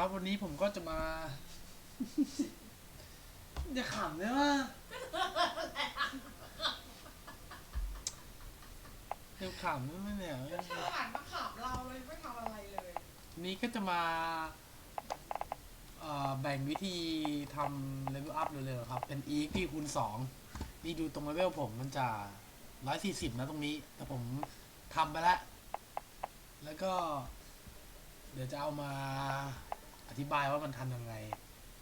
ครับ วันนี้ผมก็จะมา อย่าขำเลยว่าเดี๋ยวขำได้ไหมเนี่ยเธอหันมาขับเราเลยไม่ทำอะไรเลยวันนี้ก็จะมาเอ่อแบ่งวิธีทำเลเวลอัพเร็วๆครับ เป็น EXP คูณ2นี่ดูตรงเลเวลผมมันจะ140นะตรงนี้ แต่ผมทำไปแล้ว แล้วก็ เดี๋ยวจะเอามา อธิบายว่ามันทำยังไง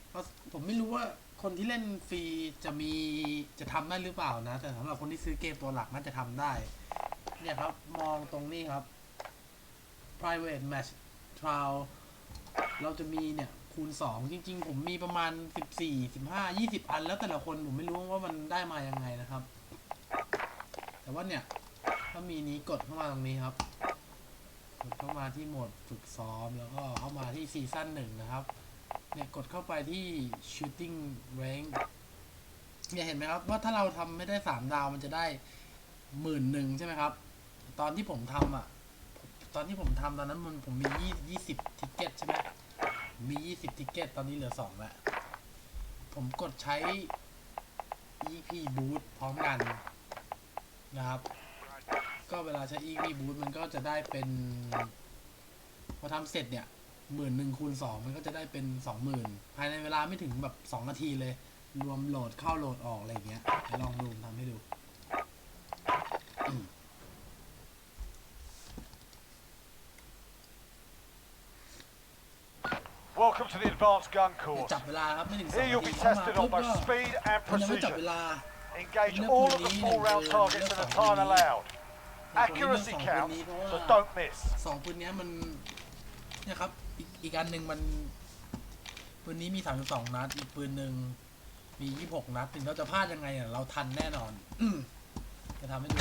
เพราะผมไม่รู้ว่าคนที่เล่นฟรีจะมีจะทำได้หรือเปล่านะ แต่สำหรับคนที่ซื้อเกมตัวหลักน่าจะทำได้ เนี่ยครับ มองตรงนี้ครับ private match trial เราจะมีเนี่ย คูณ 2 จริง ๆ ผมมีประมาณ 14 15 20 อัน แล้วแต่ละคนผมไม่รู้ว่ามันได้มายังไงนะครับ แต่ว่าเนี่ย ถ้ามีนี้กดเข้ามาตรงนี้ครับ กดเข้ามาที่โหมดฝึกซ้อมแล้วก็เข้ามาที่ซีซั่นหนึ่งนะครับ เนี่ยกดเข้าไปที่ shooting rank เนี่ยเห็นไหมครับว่าถ้าเราทำไม่ได้สามดาวมันจะได้หมื่นหนึ่งใช่ไหมครับ ตอนที่ผมทำอะ ตอนที่ผมทำตอนนั้นมันผมมียี่ยี่สิบทิกเก็ตใช่ไหมมียี่สิบทิกเก็ตตอนนี้เหลือสองแล้วผมกดใช้ EP Boost พร้อมกันนะครับ ก็เวลาใช้ EP Boost มันก็จะได้เป็น พอทำเสร็จเนี่ยหมื่นหนึ่งคูณสองมันก็จะได้เป็นสองหมื่นภายในเวลาไม่ถึงแบบสองนาทีเลย รวมโหลดเข้าโหลดออกอะไรอย่างเงี้ยเดี๋ยวลองดูทำให้ดู Welcome to the Advanced Gun เดี๋ยว Course. จับเวลาครับไม่ถึงสอง Here นา you'll ที be เข้ามา tested ปุ๊ on บก็ both speed and มันยังไม่จับ precision. เวลา Engage Enough all of for the me full and round the- targets enough in the for time me. allowed. แต่ผมเลือก Accuracy สองปืน counts, นี้เพราะ so ว่า don't miss. สองปืนเนี้ยมันเนี่ยครับ อีกอีกอันหนึ่งมันปืนนี้มีสามสองนัด อีกปืนหนึ่งมียี่หกนัด ถึงเราจะพลาดยังไงอะเราทันแน่นอน จะทำให้ดู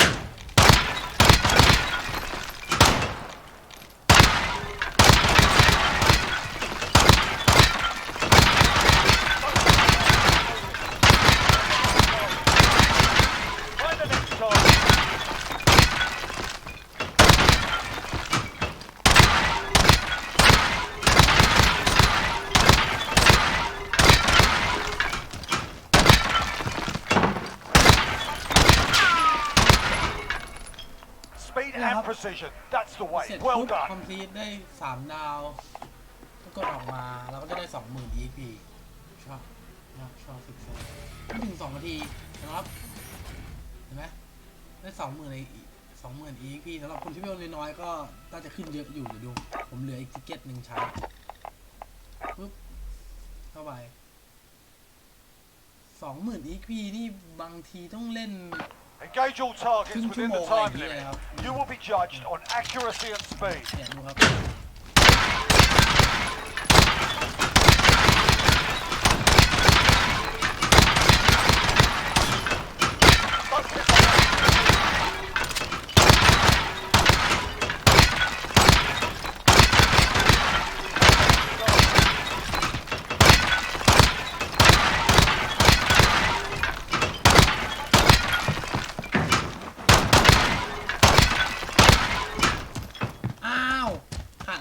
'Speed Yeah. and precision. That's the เสร็จ way. Well ปุ๊บ done. คอมพลีทได้สามดาวก็กดออกมาเราก็จะได้สองหมื่น EP ชอบชอบชอบสุดๆไม่ถึงสองนาทีนะครับ เห็นไหมได้สองหมื่นในสองหมื่น EP สำหรับคนที่เวลน้อยๆก็น่าจะขึ้นเยอะอยู่เดี๋ยวดู ผมเหลืออีกทิเก็ตหนึ่งใช้ปุ๊บเข้าไปสองหมื่น EP นี่บางทีต้องเล่น Engage all targets within the time limit. You will be judged on accuracy and speed.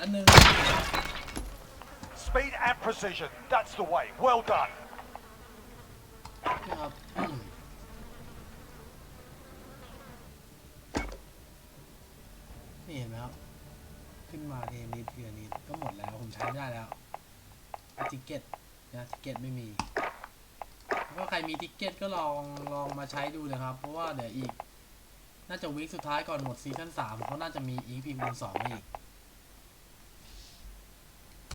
อันหนึง Speed and precision. That's the way. Well done. นะครับอืมนี่เห็นไหมครับ ขึ้นมาเทนิดเทียนิดก็หมดแล้ว ผมใช้ไม่ได้แล้วทิเก็ตนะทิเก็ตไม่มีแล้วก็ใครมีทิเก็ตก็ลองลองมาใช้ดูนะครับ เพราะว่าเดี๋ยวอีก น่าจะวีคสุดท้ายก่อนหมดซีซั่นสามเขาน่าจะมี EP คูณสองมาอีก